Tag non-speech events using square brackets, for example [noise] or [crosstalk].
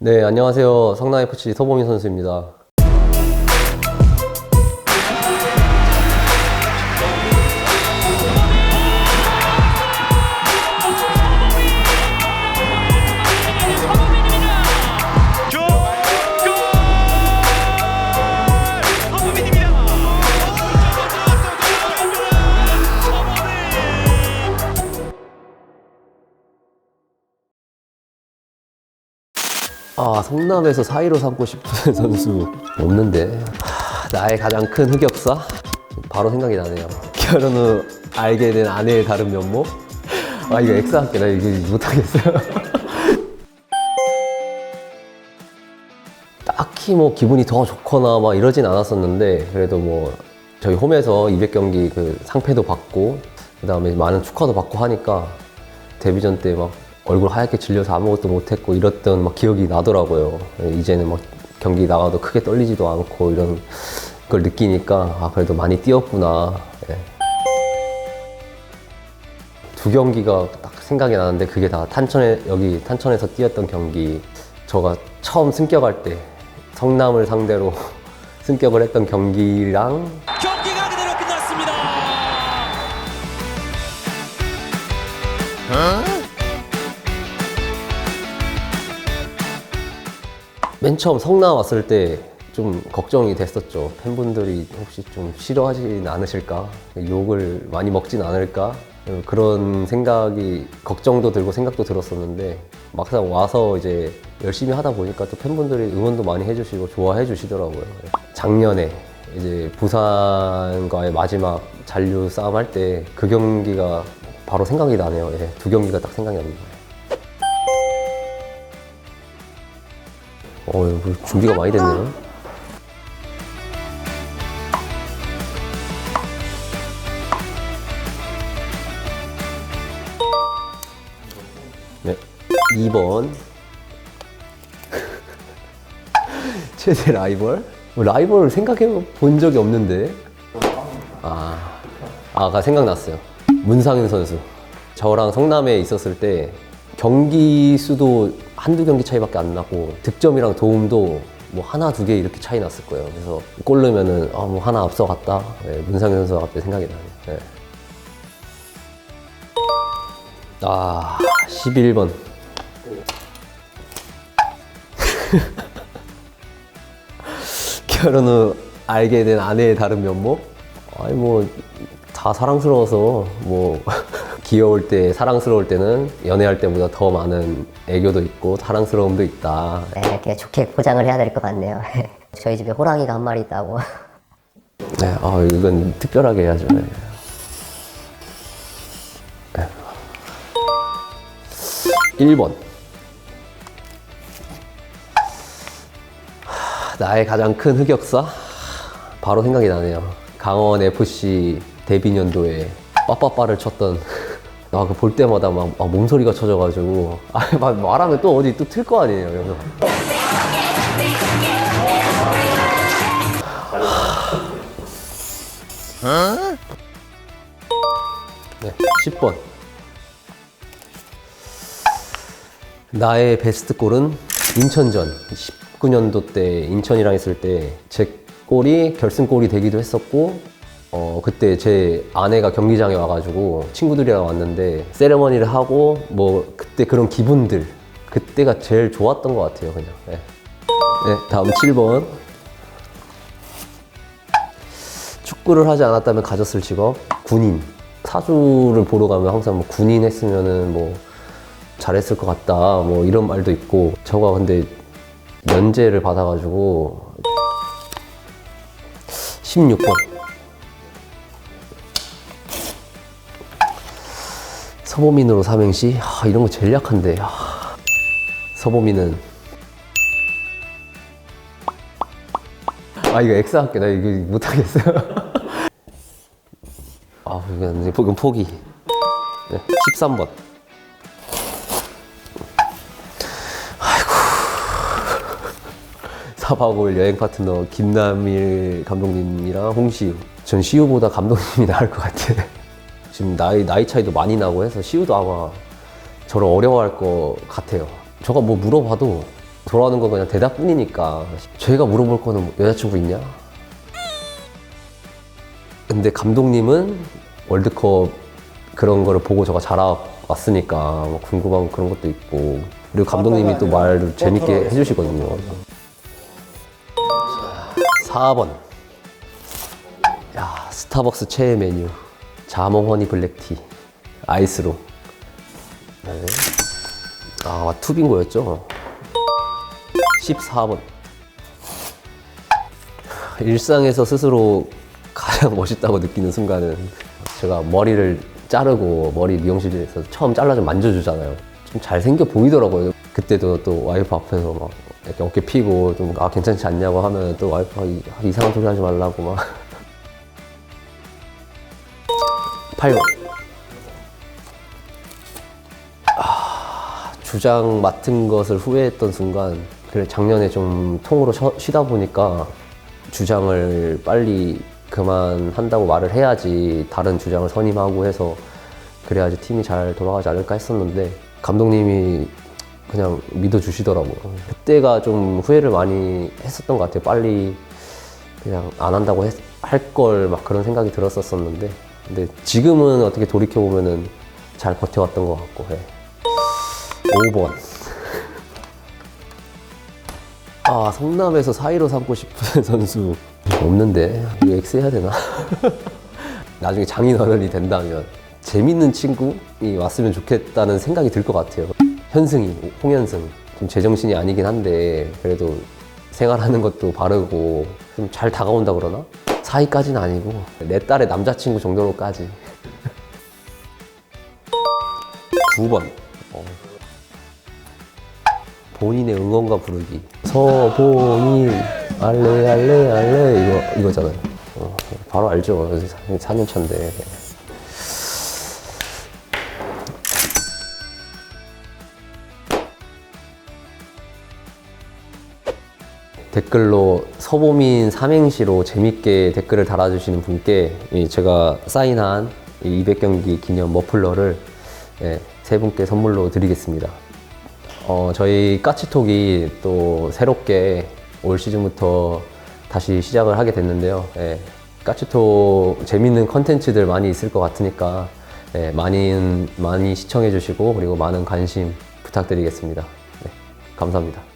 네, 안녕하세요. 성남FC 서보민 선수입니다. 아, 성남에서 사이로 삼고 싶은 [laughs] 선수 없는데. 하, 나의 가장 큰 흑역사? 바로 생각이 나네요. 결혼 후 알게 된 아내의 다른 면모? 아, 이거 X 할게. 나 이거 못하겠어요. [laughs] 딱히 뭐 기분이 더 좋거나 막 이러진 않았었는데, 그래도 뭐 저희 홈에서 200경기 그 상패도 받고, 그 다음에 많은 축하도 받고 하니까 데뷔전 때막 얼굴 하얗게 질려서 아무것도 못했고 이랬던 막 기억이 나더라고요. 이제는 막 경기 나가도 크게 떨리지도 않고 이런 걸 느끼니까 아 그래도 많이 뛰었구나. 예. 두 경기가 딱 생각이 나는데 그게 다 탄천에 여기 탄천에서 뛰었던 경기. 저가 처음 승격할 때 성남을 상대로 [laughs] 승격을 했던 경기랑 경기가 그대로 끝났습니다. 맨 처음 성남 왔을 때 좀 걱정이 됐었죠. 팬분들이 혹시 좀 싫어하진 않으실까? 욕을 많이 먹진 않을까? 그런 생각이 걱정도 들고 생각도 들었었는데 막상 와서 이제 열심히 하다 보니까 또 팬분들이 응원도 많이 해주시고 좋아해 주시더라고요. 작년에 이제 부산과의 마지막 잔류 싸움 할 때 그 경기가 바로 생각이 나네요. 예, 두 경기가 딱 생각이 납니다. 어, 준비가 많이 됐네요. 네, 2번. [laughs] 최대 라이벌? 뭐 라이벌 생각해 본 적이 없는데. 아, 아가 생각났어요. 문상윤 선수. 저랑 성남에 있었을 때 경기 수도 한두 경기 차이밖에 안 나고 득점이랑 도움도 뭐 하나 두 개 이렇게 차이 났을 거예요. 그래서 골 넣으면은 아 뭐 하나 앞서갔다. 네, 문상윤 선수가 갑자기 생각이 나네요. 네. 아 11번. 결혼 후 알게 된 아내의 다른 면모? 아니 뭐 다 사랑스러워서 뭐 [laughs] 귀여울 때 사랑스러울 때는 연애할 때보다 더 많은 애교도 있고 사랑스러움도 있다. 네, 이렇게 좋게 포장을 해야 될 것 같네요. [laughs] 저희 집에 호랑이가 한 마리 있다고. 네, 아 이건 특별하게 해야죠. 네. 네. 1번. 나의 가장 큰 흑역사? 바로 생각이 나네요. 강원 FC 데뷔 년도에 빠빠빠를 쳤던 나그볼 때마다 막, 막 몸소리가 쳐져가지고 [laughs] 아, 막 말하면 또 어디 또 틀 거 아니에요. 그래서 네, 10번. 나의 베스트 골은 인천전. 19년도 때 인천이랑 있을 때 제 골이 결승골이 되기도 했었고, 어, 그때 제 아내가 경기장에 와가지고 친구들이랑 왔는데 세레머니를 하고 뭐 그때 그런 기분들. 그때가 제일 좋았던 것 같아요, 그냥. 네, 네 다음 7번. 축구를 하지 않았다면 가졌을 직업 군인 사주를 보러 가면 항상 뭐 군인 했으면은 뭐 잘했을 것 같다 뭐 이런 말도 있고 저가 근데 면제를 받아가지고 16번 서보민으로 삼행시? 아, 이런 거 제일 약한데. 아, 서보민은. 아 이거 X 할게. 나 이거 못하겠어요. [laughs] 아 이건 이건 포기. 네, 13번. 아이고. [laughs] 4박 5일 여행 파트너 김남일 감독님이랑 홍시우. 전 시우보다 감독님이 나을 것 같아 지금 나이 나이 차이도 많이 나고 해서 시우도 아마 저를 어려워할 것 같아요 저가 뭐 물어봐도 돌아오는 건 그냥 대답뿐이니까 저희가 물어볼 거는 뭐 여자친구 있냐? 근데 감독님은 월드컵 그런 거를 보고 저가 자라왔으니까 뭐 궁금한 그런 것도 있고 그리고 감독님이 또 말을 재밌게 해주시거든요. 4번. 야, 스타벅스 최애 메뉴. 자몽 허니 블랙티. 아이스로. 네. 아, 투빙고였죠? 14번. 일상에서 스스로 가장 멋있다고 느끼는 순간은 제가 머리를 자르고 머리 미용실에서 처음 잘라서 만져주잖아요. 좀 잘생겨 보이더라고요. 그때도 또 와이프 앞에서 막 이렇게 어깨 피고 좀 아 괜찮지 않냐고 하면 또 와이프가 이- 이상한 소리 하지 말라고 막 8번 아, 주장 맡은 것을 후회했던 순간 그래 작년에 좀 통으로 쉬- 쉬다 보니까 주장을 빨리 그만한다고 말을 해야지 다른 주장을 선임하고 해서 그래야지 팀이 잘 돌아가지 않을까 했었는데 감독님이 그냥 믿어주시더라고요. 그때가 좀 후회를 많이 했었던 것 같아요. 빨리 그냥 안 한다고 할 걸 막 그런 생각이 들었었었는데 근데 지금은 어떻게 돌이켜 보면은 잘 버텨왔던 것 같고 해. 5번 [laughs] 아 성남에서 사이로 삼고 싶은 [laughs] 선수 없는데 이거 X 해야 되나? [laughs] 나중에 장인어른이 된다면 재밌는 친구이 왔으면 좋겠다는 생각이 들 것 같아요. 현승이, 홍현승. 좀 제정신이 아니긴 한데 그래도 생활하는 것도 바르고 좀 잘 다가온다 그러나? 사이까지는 아니고 내 딸의 남자친구 정도로까지. [laughs] 9번. 어. 본인의 응원가 부르기. 서본인 알레 알레 알레 이거 이거잖아요. 어, 바로 알죠. 4년 차인데. 댓글로 서보민 삼행시로 재밌게 댓글을 달아주시는 분께 이 제가 사인한 이 200경기 기념 머플러를 예, 세 분께 선물로 드리겠습니다. 어, 저희 까치톡이 또 새롭게 올 시즌부터 다시 시작을 하게 됐는데요. 예, 까치톡 재밌는 컨텐츠들 많이 있을 것 같으니까 예, 많이 많이 시청해 주시고 그리고 많은 관심 부탁드리겠습니다. 네, 감사합니다.